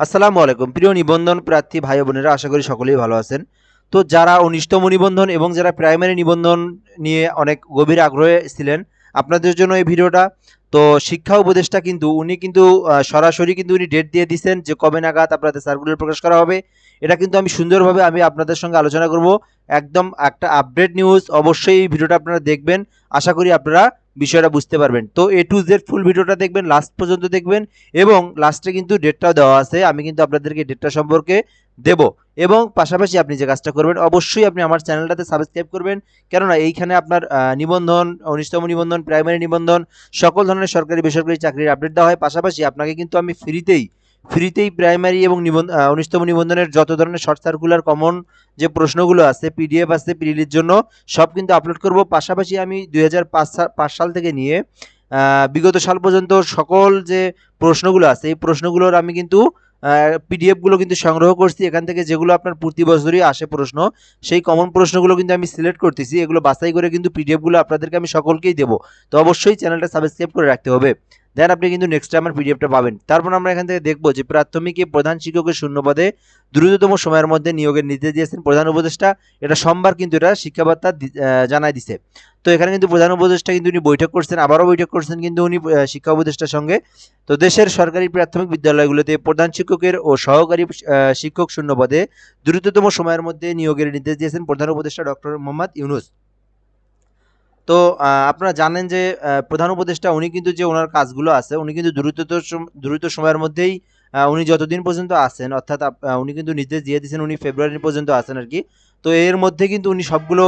আসসালামু আলাইকুম। প্রিয় নিবন্ধন প্রার্থী ভাই বোনেরা, আশা করি সকলেই ভালো আছেন। তো যারা উনিশতম নিবন্ধন এবং যারা প্রাইমারি নিবন্ধন নিয়ে অনেক গভীর আগ্রহে ছিলেন, আপনাদের জন্য এই ভিডিওটা, তো শিক্ষা উপদেষ্টা কিন্তু, উনি কিন্তু সরাসরি কিন্তু উনি ডেট দিয়ে দিচ্ছেন যে কবে নাগাদ আপনাদের সার্কুলার প্রকাশ করা হবে। এটা কিন্তু আমি সুন্দরভাবে আমি আপনাদের সঙ্গে আলোচনা করব। একদম একটা আপডেট নিউজ অবশ্যই এই ভিডিওটা আপনারা দেখবেন। আশা করি আপনারা বিষয়টা বুঝতে পারবেন। তো এ টু জেড ফুল ভিডিওটা দেখবেন লাস্ট পর্যন্ত দেখবেন এবং লাস্টে কিন্তু ডেটটাও দেওয়া আছে, আমি কিন্তু আপনাদেরকে ডেটটা সম্পর্কে দেব। এবং পাশাপাশি আপনি যে কাজটা করবেন, অবশ্যই আপনি আমার চ্যানেলটাতে সাবস্ক্রাইব করবেন। কেননা এইখানে আপনার নিবন্ধন অনিষ্টম নিবন্ধন প্রাইমারি নিবন্ধন, সকল ধরনের সরকারি বেসরকারি চাকরির আপডেট দেওয়া হয়। পাশাপাশি আপনাকে কিন্তু আমি ফ্রিতেই ফ্রিতেই প্রাইমারি এবং নিবন্ধ উনিশতম নিবন্ধনের যত ধরনের শর্ট সার্কুলার কমন যে প্রশ্নগুলো আছে পিডিএফ আছে প্রিলির জন্য, সব কিন্তু আপলোড করব। পাশাপাশি আমি দুই সাল থেকে নিয়ে বিগত সাল পর্যন্ত সকল যে প্রশ্নগুলো আছে, এই প্রশ্নগুলোর আমি কিন্তু পিডিএফগুলো কিন্তু সংগ্রহ করছি। এখান থেকে যেগুলো আপনার প্রতি বছরই আসে প্রশ্ন, সেই কমন প্রশ্নগুলো কিন্তু আমি সিলেক্ট করতেছি। এগুলো বাছাই করে কিন্তু পিডিএফগুলো আপনাদেরকে আমি সকলকেই দেবো। তো অবশ্যই চ্যানেলটা সাবস্ক্রাইব করে রাখতে হবে। দেন আপনি কিন্তু নেক্সট টাইম আমার পিডিএফটা পাবেন। তারপর আমরা এখান থেকে দেখব যে প্রাথমিকে প্রধান শিক্ষকের শূন্যপদে দ্রুততম সময়ের মধ্যে নিয়োগের নির্দেশ দিয়েছেন প্রধান উপদেষ্টা। এটা সোমবার কিন্তু এটা শিক্ষাবার্তা আহ, দিছে। তো এখানে কিন্তু প্রধান উপদেষ্টা কিন্তু উনি বৈঠক করছেন আবারও বৈঠক করছেন কিন্তু উনি শিক্ষা উপদেষ্টার সঙ্গে। তো দেশের সরকারি প্রাথমিক বিদ্যালয়গুলোতে প্রধান শিক্ষকের ও সহকারী শিক্ষক শূন্য পদে দ্রুততম সময়ের মধ্যে নিয়োগের নির্দেশ দিয়েছেন প্রধান উপদেষ্টা ডক্টর মোহাম্মদ ইউনুস। তো আপনারা জানেন যে প্রধান উপদেষ্টা উনি কিন্তু যে ওনার কাজগুলো আছে, উনি কিন্তু দ্রুত দ্রুত সময়ের মধ্যেই উনি যতদিন পর্যন্ত আছেন, অর্থাৎ উনি কিন্তু নির্দেশ দিয়ে দিয়েছেন উনি ফেব্রুয়ারি পর্যন্ত আছেন আর কি তো এর মধ্যে কিন্তু উনি সবগুলো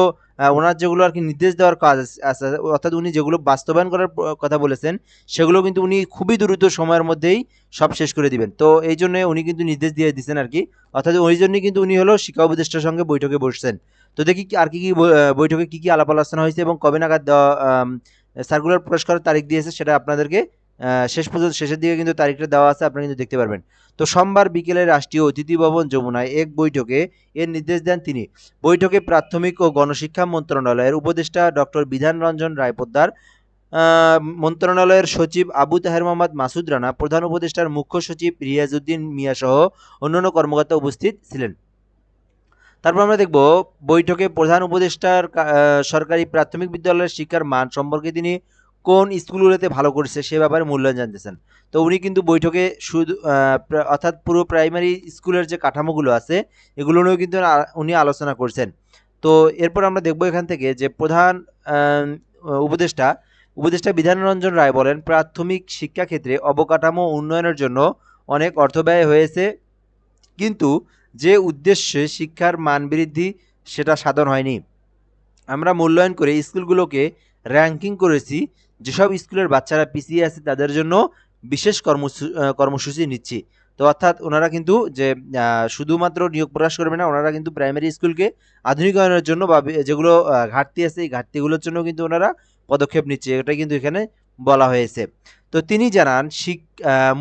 ওনার যেগুলো আর কি নির্দেশ দেওয়ার কাজ আছে, অর্থাৎ উনি যেগুলো বাস্তবায়ন করার কথা বলেছেন, সেগুলো কিন্তু উনি খুবই দ্রুত সময়ের মধ্যেই সব শেষ করে দিবেন। তো এই জন্য উনি কিন্তু নির্দেশ দিয়ে দিচ্ছেন আর কি অর্থাৎ ওই জন্যই কিন্তু উনি হলো শিক্ষা উপদেষ্টার সঙ্গে বৈঠকে বসছেন। তো দেখি আর কি কি বৈঠকে কি কি আলাপ আলোচনা হয়েছে এবং কবে নাগাদ সার্কুলার প্রকাশ করার তারিখ দিয়েছে সেটা আপনাদেরকে শেষ পর্যন্ত শেষের দিকে কিন্তু তারিখটা দেওয়া আছে, আপনারা কিন্তু দেখতে পারবেন। তো সোমবার বিকেলে রাষ্ট্রীয় অতিথি ভবন যমুনায় এক বৈঠকে এর নির্দেশ দেন তিনি। বৈঠকে প্রাথমিক ও গণশিক্ষা মন্ত্রণালয়ের উপদেষ্টা ডক্টর বিধান রঞ্জন রায় পোদ্দার মন্ত্রণালয়ের সচিব আবু তাহের মোহাম্মদ মাসুদ রানা, প্রধান উপদেষ্টার মুখ্য সচিব রিয়াজউদ্দিন মিয়া সহ অন্যান্য কর্মকর্তা উপস্থিত ছিলেন। তারপর আমরা দেখব, বৈঠকে প্রধান উপদেষ্টার সরকারি প্রাথমিক বিদ্যালয়ের শিক্ষার মান সম্পর্কে তিনি কোন স্কুলগুলোতে ভালো করছে সে ব্যাপারে মূল্যায়ন জানতেছেন। তো উনি কিন্তু বৈঠকে শুধু অর্থাৎ পুরো প্রাইমারি স্কুলের যে কাঠামোগুলো আছে, এগুলো নিয়েও কিন্তু উনি আলোচনা করছেন। তো এরপর আমরা দেখব এখান থেকে যে প্রধান উপদেষ্টা উপদেষ্টা বিধানরঞ্জন রায় বলেন, প্রাথমিক শিক্ষাক্ষেত্রে অবকাঠামো উন্নয়নের জন্য অনেক অর্থ ব্যয় হয়েছে, কিন্তু যে উদ্দেশ্যে শিক্ষার মান বৃদ্ধি সেটা সাধন হয়নি। আমরা মূল্যায়ন করে স্কুলগুলোকে র্যাঙ্কিং করেছি, যেসব স্কুলের বাচ্চারা পিছিয়ে আছে তাদের জন্য বিশেষ কর্মসূচি নিচ্ছি। তো অর্থাৎ ওনারা কিন্তু যে শুধুমাত্র নিয়োগ প্রকাশ করবে না, ওনারা কিন্তু প্রাইমারি স্কুলকে আধুনিকায়নের জন্য বা যেগুলো ঘাটতি আছে, এই ঘাটতিগুলোর জন্য কিন্তু ওনারা পদক্ষেপ নিচ্ছে। এটা কিন্তু এখানে বলা হয়েছে। তো তিনি জানান, শিক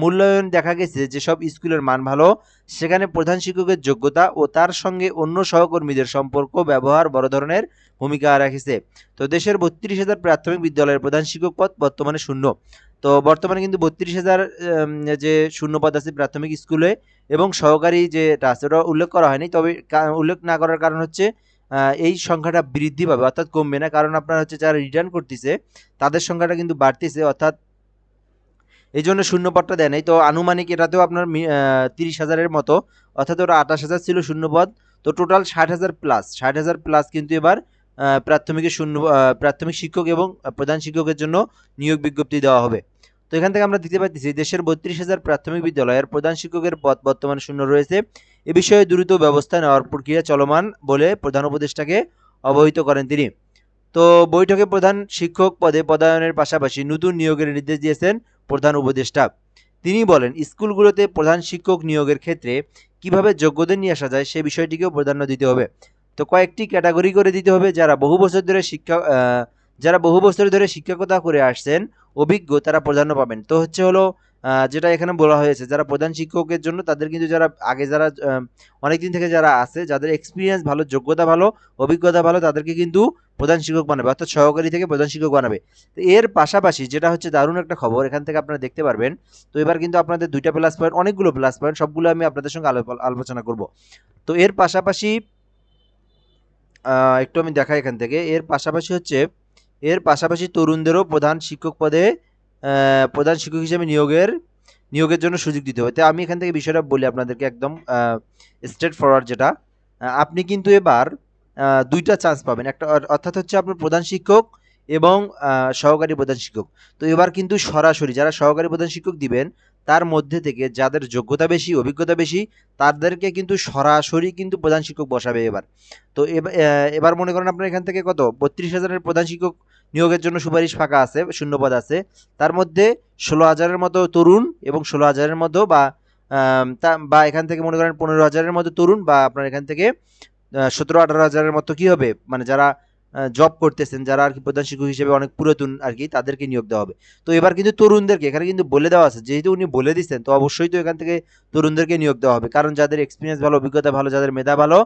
মূল্যায়ন দেখা গেছে যেসব স্কুলের মান ভালো, সেখানে প্রধান শিক্ষকের যোগ্যতা ও তার সঙ্গে অন্য সহকর্মীদের সম্পর্ক, ব্যবহার বড় ধরনের ভূমিকা রাখেছে। তো দেশের বত্রিশ হাজার প্রাথমিক বিদ্যালয়ের প্রধান শিক্ষক পদ বর্তমানে শূন্য। তো বর্তমানে কিন্তু বত্রিশ হাজার যে শূন্য পদ আছে প্রাথমিক স্কুলে এবং সহকারী যেটা আছে ওটা উল্লেখ করা হয়নি। তবে উল্লেখ না করার কারণ হচ্ছে এই সংখ্যাটা বৃদ্ধি পাবে, অর্থাৎ কমবে না। কারণ আপনার হচ্ছে যারা রিটার্ন করতেছে, তাদের সংখ্যাটা কিন্তু বাড়তেছে। অর্থাৎ এই জন্য শূন্য পদটা দেয় নাই। তো আনুমানিক এটাতেও আপনার তিরিশ হাজারের মতো, অর্থাৎ ওরা আঠাশ হাজার ছিল শূন্য পদ তো টোটাল ষাট হাজার প্লাস ষাট হাজার প্লাস কিন্তু এবার প্রাথমিকের শূন্য প্রাথমিক শিক্ষক এবং প্রধান শিক্ষকের জন্য নিয়োগ বিজ্ঞপ্তি দেওয়া হবে। তো এখান থেকে আমরা দিতে পারতেছি দেশের বত্রিশ হাজার প্রাথমিক বিদ্যালয়ের প্রধান শিক্ষকের পদ বর্তমানে শূন্য রয়েছে। এ বিষয়ে দ্রুত ব্যবস্থা নেওয়ার প্রক্রিয়া চলমান বলে প্রধান উপদেষ্টাকে অবহিত করেন তিনি। তো বৈঠকে প্রধান শিক্ষক পদে পদায়নের পাশাপাশি নতুন নিয়োগের নির্দেশ দিয়েছেন প্রধান উপদেষ্টা। তিনি বলেন, স্কুলগুলোতে প্রধান শিক্ষক নিয়োগের ক্ষেত্রে কীভাবে যোগ্যদের নিয়ে আসা যায় সে বিষয়টিকেও প্রাধান্য দিতে হবে। তো কয়েকটি ক্যাটাগরি করে দিতে হবে, যারা বহু বছর ধরে শিক্ষা যারা বহু বছর ধরে শিক্ষকতা করে আসছেন, অভিজ্ঞ, তারা প্রাধান্য পাবেন। তো হচ্ছে হলো যেটা এখানে বলা হয়েছে, যারা প্রধান শিক্ষকের জন্য, তাদের কিন্তু যারা, আগে যারা অনেক দিন থেকে যারা আছে, যাদের এক্সপিরিয়েন্স ভালো, যোগ্যতা ভালো, অভিজ্ঞতা ভালো, তাদেরকে কিন্তু প্রধান শিক্ষক বানাবে, অর্থাৎ সহকারী থেকে প্রধান শিক্ষক বানাবে। তো এর পাশাপাশি যেটা হচ্ছে দারুণ একটা খবর, এখান থেকে আপনারা দেখতে পারবেন। তো এবার কিন্তু আপনাদের দুইটা প্লাস পয়েন্ট অনেকগুলো প্লাস পয়েন্ট সবগুলো আমি আপনাদের সঙ্গে আলো- আলোচনা করব। তো এর পাশাপাশি একটু আমি দেখাই এখান থেকে। এর পাশাপাশি হচ্ছে, এর পাশাপাশি তরুণদেরও প্রধান শিক্ষক পদে প্রধান শিক্ষক হিসেবে নিয়োগের নিয়োগের জন্য সুযোগ দিতে হবে তো আমি এখান থেকে বিষয়টা বলি আপনাদেরকে একদম স্ট্রেট ফরওয়ার্ড যেটা। আপনি কিন্তু এবার দুইটা চান্স পাবেন। একটা অর্থাৎ হচ্ছে আপনার প্রধান শিক্ষক এবং সহকারী প্রধান শিক্ষক। তো এবার কিন্তু সরাসরি যারা সহকারী প্রধান শিক্ষক দিবেন, তার মধ্যে থেকে যাদের যোগ্যতা বেশি, অভিজ্ঞতা বেশি, তাদেরকে কিন্তু সরাসরি কিন্তু প্রধান শিক্ষক বসাবে এবার। তো এবার এবার মনে করেন আপনার এখান থেকে কত? বত্রিশ হাজারের প্রধান শিক্ষক নিয়োগের জন্য সুপারিশ ফাঁকা আছে, শূন্যপদ আছে। তার মধ্যে ষোলো হাজারের মতো তরুণ এবং ষোলো হাজারের মতো বা বা এখান থেকে মনে করেন পনেরো হাজারের মতো তরুণ বা আপনার এখান থেকে সতেরো আঠারো হাজারের মতো কি হবে? মানে যারা জব করতেছেন, যারা আর কি প্রধান শিক্ষক হিসেবে অনেক পুরাতন আর কি, তাদেরকে নিয়োগ দেওয়া হবে। তো এবার কিন্তু তরুণদেরকে, এখানে কিন্তু বলে দেওয়া আছে, যেহেতু উনি বলে দিচ্ছেন তো অবশ্যই তো এখান থেকে তরুণদেরকে নিয়োগ দেওয়া হবে। কারণ যাদের এক্সপিরিয়েন্স ভালো, অভিজ্ঞতা ভালো, যাদের মেধা ভালো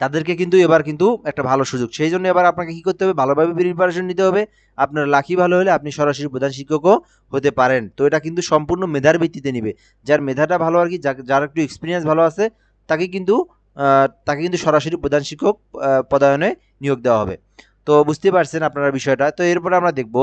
তাদেরকে কিন্তু এবার কিন্তু একটা ভালো সুযোগ। সেই জন্য এবার আপনাকে কি করতে হবে? ভালোভাবে প্রিপারেশন নিতে হবে। আপনার লাকি ভালো হলে আপনি সরাসরি প্রধান শিক্ষকও হতে পারেন। তো এটা কিন্তু সম্পূর্ণ মেধার ভিত্তিতে নিবে। যার মেধাটা ভালো আর কি, যার একটু এক্সপিরিয়েন্স ভালো আছে, তাকে কিন্তু তাকে কিন্তু সরাসরি প্রধান শিক্ষক পদায়নে নিয়োগ দেওয়া হবে। তো বুঝতে পারছেন আপনারা বিষয়টা। তো এরপর আমরা দেখব,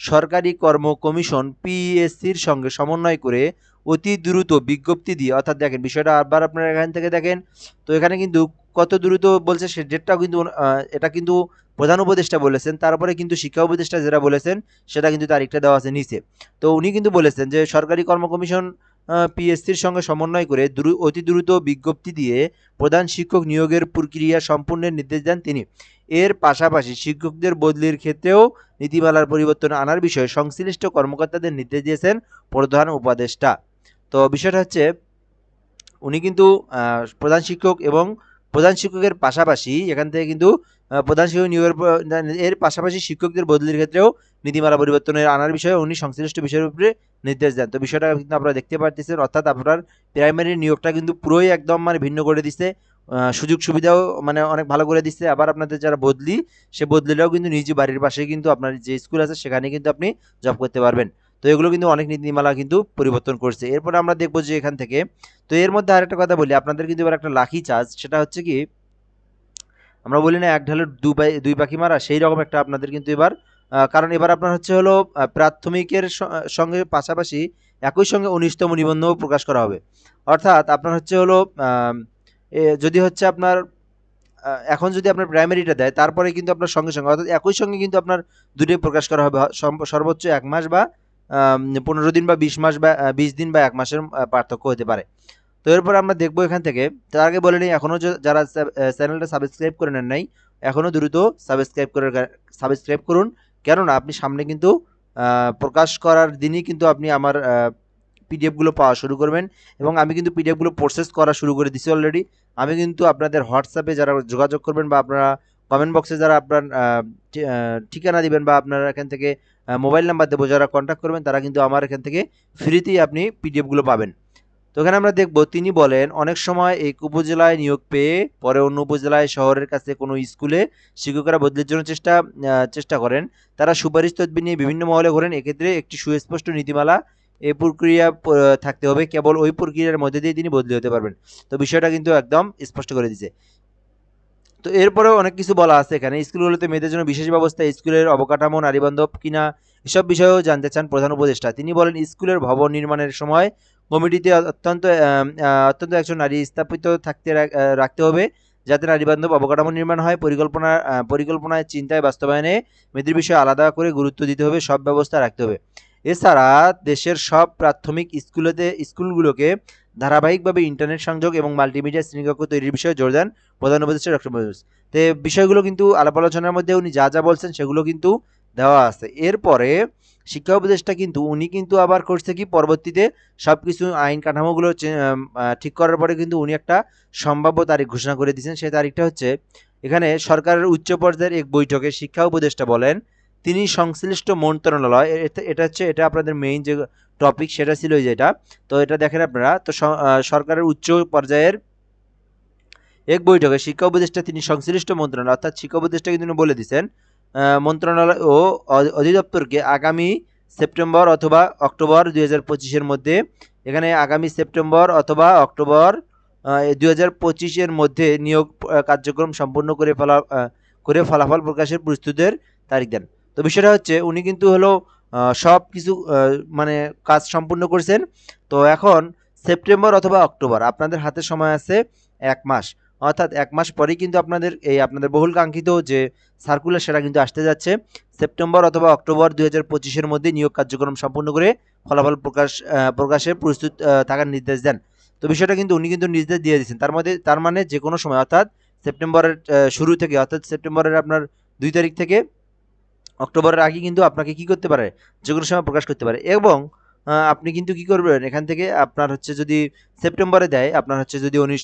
সরকারি কর্ম কমিশন পিএসসির সঙ্গে সমন্বয় করে অতি দ্রুত বিজ্ঞপ্তি দিয়ে, অর্থাৎ দেখেন, বিষয়টা আবার আপনারা এখান থেকে দেখেন। তো এখানে কিন্তু কত দ্রুত বলছে সে ডেটটাও কিন্তু এটা কিন্তু প্রধান উপদেষ্টা বলেছেন, তারপরে কিন্তু শিক্ষা উপদেষ্টা যেটা বলেছেন, সেটা কিন্তু তারিখটা দেওয়া আছে নিচে। তো উনি কিন্তু বলেছেন যে সরকারি কর্ম কমিশন পিএসসির সঙ্গে সমন্বয় করে অতি দ্রুত বিজ্ঞপ্তি দিয়ে প্রধান শিক্ষক নিয়োগের প্রক্রিয়া সম্পূর্ণের নির্দেশ দেন তিনি। এর পাশাপাশি শিক্ষকদের বদলির ক্ষেত্রেও নীতিমালার পরিবর্তন আনার বিষয়ে সংশ্লিষ্ট কর্মকর্তাদের নির্দেশ দিয়েছেন প্রধান উপদেষ্টা। তো বিষয়টা হচ্ছে, উনি কিন্তু প্রধান শিক্ষক এবং প্রধান শিক্ষকের পাশাপাশি এখান থেকে কিন্তু প্রধান শিক্ষক নিয়োগের এর পাশাপাশি শিক্ষকদের বদলির ক্ষেত্রেও নীতিমালা পরিবর্তনের আনার বিষয়ে উনি সংশ্লিষ্ট বিষয়ের উপরে নির্দেশ দেন। তো বিষয়টা কিন্তু আপনারা দেখতে পারতেছেন, অর্থাৎ আপনার প্রাইমারি নিয়োগটা কিন্তু পুরোই একদম মানে ভিন্ন করে দিচ্ছে সুযোগ সুবিধাও মানে অনেক ভালো করে দিচ্ছে আবার আপনাদের যারা বদলি, সে বদলিটাও কিন্তু নিজ বাড়ির পাশে কিন্তু আপনার যে স্কুল আছে, সেখানে কিন্তু আপনি জব করতে পারবেন। তো এগুলো কিন্তু অনেক নীতিমালা কিন্তু পরিবর্তন করছে। এরপরে আমরা দেখব যে এখান থেকে, তো এর মধ্যে আরেকটা কথা বলি, আপনাদের কিন্তু এবার একটা লাখি চার্জ সেটা হচ্ছে কি, আমরা বলি না এক ঢালের দু পাই দুই পাখি মারা সেই রকম একটা আপনাদের কিন্তু এবার কারণ এবার আপনার হচ্ছে হলো প্রাথমিকের সঙ্গে পাশাপাশি একই সঙ্গে উনিশতম নিবন্ধও প্রকাশ করা হবে। অর্থাৎ আপনার হচ্ছে হলো যদি হচ্ছে আপনার এখন যদি আপনার প্রাইমারিটা দেয়, তারপরে কিন্তু আপনার সঙ্গে সঙ্গে, অর্থাৎ একই সঙ্গে কিন্তু আপনার দুটোই প্রকাশ করা হবে সর্বোচ্চ এক মাস বা পনেরো দিন বা বিশ মাস বা বিশ দিন বা এক মাসের পার্থক্য হতে পারে। তো এরপর আমরা দেখব এখান থেকে। তার আগে বলে নিই এখনও যারা চ্যানেলটা সাবস্ক্রাইব করে নেন নাই এখনও দ্রুত সাবস্ক্রাইব করে সাবস্ক্রাইব করুন। কেননা আপনি সামনে কিন্তু প্রকাশ করার দিনই কিন্তু আপনি আমার পিডিএফগুলো পাওয়া শুরু করবেন। এবং আমি কিন্তু পিডিএফগুলো প্রসেস করা শুরু করে দিছি অলরেডি আমি কিন্তু আপনাদের হোয়াটসঅ্যাপে যারা যোগাযোগ করবেন বা আপনারা কমেন্ট বক্সে যারা আপনার ঠিকানা দিবেন বা আপনারা এখান থেকে মোবাইল নাম্বার দেবো, যারা কন্ট্যাক্ট করবেন, তারা কিন্তু আমার এখান থেকে ফ্রিতেই আপনি পিডিএফগুলো পাবেন। তো এখানে আমরা দেখব, তিনি বলেন, অনেক সময় এক উপজেলায় নিয়োগ পেয়ে পরে অন্য উপজেলায় শহরের কাছে কোনো স্কুলে শিক্ষকরা বদলির জন্য চেষ্টা চেষ্টা করেন। তারা সুপারিশ তদবির নিয়ে বিভিন্ন মহলে ঘোরেন। এক্ষেত্রে একটি সুস্পষ্ট নীতিমালা এই প্রক্রিয়া থাকতে হবে। কেবল ওই প্রক্রিয়ার মধ্যে দিয়ে তিনি বদলি হতে পারবেন। তো বিষয়টা কিন্তু একদম স্পষ্ট করে দিছে তো এরপরেও অনেক কিছু বলা আছে এখানে। স্কুলগুলোতে মেয়েদের জন্য বিশেষ ব্যবস্থা, স্কুলের অবকাঠামো নারীবান্ধব কিনা এসব বিষয়েও জানতে চান প্রধান উপদেষ্টা। তিনি বলেন, স্কুলের ভবন নির্মাণের সময় কমিটিতে অত্যন্ত অত্যন্ত একজন নারী স্থাপিত থাকতে রাখতে হবে, যাতে নারীবান্ধব অবকাঠামো নির্মাণ হয়। পরিকল্পনা পরিকল্পনায়, চিন্তায়, বাস্তবায়নে মেয়েদের বিষয়ে আলাদা করে গুরুত্ব দিতে হবে, সব ব্যবস্থা রাখতে হবে। এছাড়া দেশের সব প্রাথমিক স্কুলেতে, স্কুলগুলোকে ধারাবাহিকভাবে ইন্টারনেট সংযোগ এবং মাল্টিমিডিয়া শ্রেণীকক্ষ তৈরির বিষয়ে জোর দেন প্রধান উপদেষ্টা ডক্টর মজুস তো, বিষয়গুলো কিন্তু আলাপ আলোচনার মধ্যে উনি যা যা বলছেন সেগুলো কিন্তু দেওয়া আছে। এরপরে শিক্ষা উপদেষ্টা কিন্তু উনি কিন্তু আবার করছে কি পরবর্তীতে সব কিছু আইন কাঠামোগুলো ঠিক করার পরে কিন্তু উনি একটা সম্ভাব্য তারিখ ঘোষণা করে দিয়েছেন। সেই তারিখটা হচ্ছে এখানে সরকারের উচ্চ পর্যায়ের এক বৈঠকে শিক্ষা উপদেষ্টা বলেন তিনি সংশ্লিষ্ট মন্ত্রণালয় এটা- হচ্ছে এটা আপনাদের মেইন যে টপিক সেটা ছিল যেটা তো এটা দেখেন আপনারা তো সরকারের উচ্চ পর্যায়ের এক বৈঠকে শিক্ষা উপদেষ্টা তিনি সংশ্লিষ্ট মন্ত্রণালয় অর্থাৎ শিক্ষা উপদেষ্টা কিন্তু বলে দিয়েছেন আহ, মন্ত্রণালয় ও অধিদপ্তরকে আগামী সেপ্টেম্বর অথবা অক্টোবর দুই হাজার পঁচিশের মধ্যে, এখানে আগামী সেপ্টেম্বর অথবা অক্টোবর দুই হাজার পঁচিশের মধ্যে নিয়োগ কার্যক্রম সম্পূর্ণ করে ফেলা করে ফলাফল প্রকাশের প্রস্তুতের তারিখ দেন। তো বিষয়টা হচ্ছে, উনি কিন্তু হলো সব কিছু মানে কাজ সম্পূর্ণ করেছেন। তো এখন সেপ্টেম্বর অথবা অক্টোবর, আপনাদের হাতে সময় আছে এক মাস। অর্থাৎ এক মাস পরেই কিন্তু আপনাদের এই আপনাদের বহুল কাঙ্ক্ষিত যে সার্কুলার সেটা কিন্তু আসতে যাচ্ছে। সেপ্টেম্বর অথবা অক্টোবর দুই হাজার পঁচিশের মধ্যে নিয়োগ কার্যক্রম সম্পূর্ণ করে ফলাফল প্রকাশ আহ, প্রকাশে প্রস্তুত থাকার নির্দেশ দেন। তো বিষয়টা কিন্তু উনি কিন্তু নির্দেশ দিয়ে দিয়েছেন। তার মধ্যে তার মানে যে কোনো সময় অর্থাৎ সেপ্টেম্বরের শুরু থেকে অর্থাৎ সেপ্টেম্বরের আপনার দুই তারিখ থেকে অক্টোবরের আগে কিন্তু আপনাকে কি করতে পারে? যে কোনো সময় প্রকাশ করতে পারে। এবং আপনি কিন্তু কি করবেন? এখান থেকে আপনার হচ্ছে যদি সেপ্টেম্বরে দেয়, আপনার হচ্ছে যদি উনিশ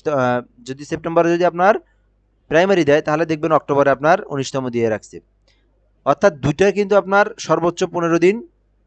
যদি সেপ্টেম্বরে যদি আপনার প্রাইমারি দেয়, তাহলে দেখবেন অক্টোবরে আপনার উনিশতম দিয়ে রাখছে। অর্থাৎ দুইটা কিন্তু আপনার সর্বোচ্চ পনেরো দিন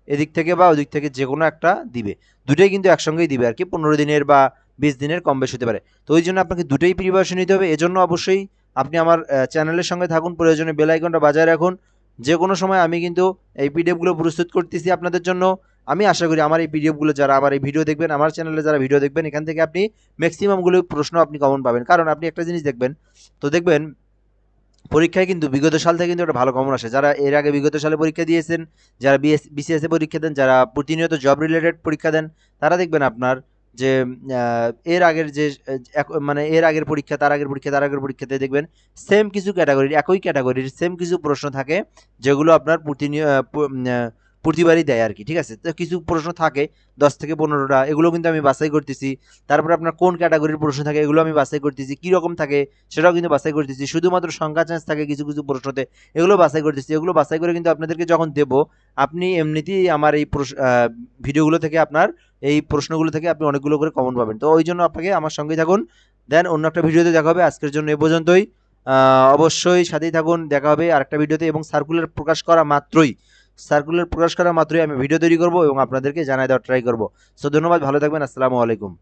এদিক থেকে বা ওদিক থেকে যে কোনো একটা দিবে। দুটোই কিন্তু একসঙ্গেই দিবে আর কি, পনেরো দিনের বা বিশ দিনের কম বেশি হতে পারে। তো ওই জন্য আপনাকে দুটোই প্রিপারেশন নিতে হবে। এজন্য অবশ্যই আপনি আমার চ্যানেলের সঙ্গে থাকুন, প্রয়োজনে বেল আইকনটা বাজায় রাখুন। যে কোনো সময় আমি কিন্তু এই পিডিএফগুলো প্রস্তুত করতেছি আপনাদের জন্য। আমি আশা করি আমার এই পিডিএফগুলো যারা আমার এই ভিডিও দেখবেন আমার চ্যানেলে যারা ভিডিও দেখবেন এখান থেকে আপনি ম্যাক্সিমামগুলো প্রশ্ন আপনি কমন পাবেন। কারণ আপনি একটা জিনিস দেখবেন তো দেখবেন পরীক্ষায় কিন্তু বিগত সাল থেকে কিন্তু একটা ভালো কমন আসে। যারা এর আগে বিগত সালে পরীক্ষা দিয়েছেন যারা বিএস বিসিএস পরীক্ষা দেন যারা প্রতিনিয়ত জব রিলেটেড পরীক্ষা দেন তারা দেখবেন আপনার যে এর আগের যে মানে এর আগের পরীক্ষা তার আগের পরীক্ষা তার আগের পরীক্ষাতে দেখবেন সেম কিছু ক্যাটাগরির একই ক্যাটাগরির সেম কিছু প্রশ্ন থাকে যেগুলো আপনার প্রতিনিয় আহ, প- উম, আহ, প্রতিবারই দেয় আর কি ঠিক আছে? তো কিছু প্রশ্ন থাকে, দশ থেকে পনেরোটা, এগুলো কিন্তু আমি বাছাই করতেছি। তারপরে আপনার কোন ক্যাটাগরির প্রশ্ন থাকে, এগুলো আমি বাছাই করতেছি কী রকম থাকে সেটাও কিন্তু বাছাই করতেছি। শুধুমাত্র সংখ্যা চান্স থাকে কিছু কিছু প্রশ্নতে, এগুলো বাছাই করতেছি। এগুলো বাছাই করে কিন্তু আপনাদেরকে যখন দেবো, আপনি এমনিতেই আমার এই ভিডিওগুলো থেকে আপনার এই প্রশ্নগুলো থেকে আপনি অনেকগুলো করে কমন পাবেন। তো ওই জন্য আপনাকে আমার সঙ্গেই থাকুন। দেন অন্য একটা ভিডিওতে দেখা হবে। আজকের জন্য এ পর্যন্তই। অবশ্যই সাথেই থাকুন। দেখা হবে আরেকটা ভিডিওতে এবং সার্কুলার প্রকাশ করা মাত্রই। সার্কুলার প্রকাশ করা মাত্রই আমি ভিডিও তৈরি করব এবং আপনাদেরকে জানাই দেওয়ার ট্রাই করব। সো ধন্যবাদ, ভালো থাকবেন, আসসালামু আলাইকুম।